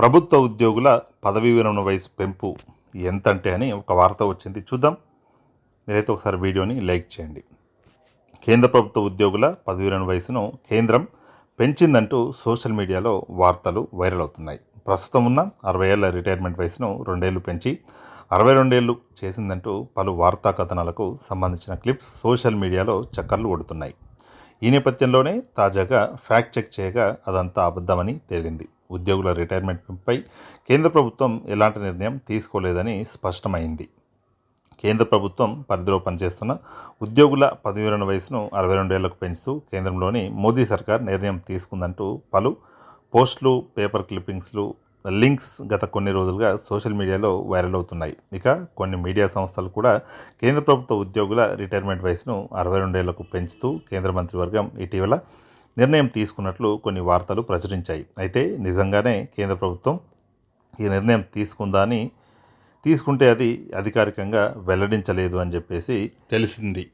ప్రభుత్వ ఉద్యోగుల పదవీ విరమణ వయసు పెంపు ఎంతంటే అని ఒక వార్త వచ్చింది. చూద్దాం. మీరైతే ఒకసారి వీడియోని లైక్ చేయండి. కేంద్ర ప్రభుత్వ ఉద్యోగుల పదవీ విరమణ వయసును కేంద్రం పెంచిందంటూ సోషల్ మీడియాలో వార్తలు వైరల్ అవుతున్నాయి. ప్రస్తుతం ఉన్న అరవై ఏళ్ళ రిటైర్మెంట్ వయసును రెండేళ్ళు పెంచి అరవై రెండేళ్ళు చేసిందంటూ పలు వార్తా కథనాలకు సంబంధించిన క్లిప్స్ సోషల్ మీడియాలో చక్కర్లు కొడుతున్నాయి. ఈ నేపథ్యంలోనే తాజాగా ఫ్యాక్ట్ చెక్ చేయగా అదంతా అబద్ధమని తేలింది. ఉద్యోగుల రిటైర్మెంట్ పెంపుపై కేంద్ర ప్రభుత్వం ఎలాంటి నిర్ణయం తీసుకోలేదని స్పష్టమైంది. కేంద్ర ప్రభుత్వం పరిధిలో పనిచేస్తున్న ఉద్యోగుల పదవి వయసును అరవై రెండేళ్ళకు పెంచుతూ కేంద్రంలోని మోదీ సర్కార్ నిర్ణయం తీసుకుందంటూ పలు పోస్టులు పేపర్ క్లిప్పింగ్స్లు లింక్స్ గత కొన్ని రోజులుగా సోషల్ మీడియాలో వైరల్ అవుతున్నాయి. ఇక కొన్ని మీడియా సంస్థలు కూడా కేంద్ర ప్రభుత్వ ఉద్యోగుల రిటైర్మెంట్ వయసును అరవై రెండేళ్ళకు పెంచుతూ కేంద్ర మంత్రివర్గం ఇటీవల నిర్ణయం తీసుకున్నట్లు కొన్ని వార్తలు ప్రచురించాయి. అయితే నిజంగానే కేంద్ర ప్రభుత్వం ఈ నిర్ణయం తీసుకుందా అని తీసుకుంటే అది అధికారికంగా వెల్లడించలేదు అని చెప్పేసి తెలిసింది.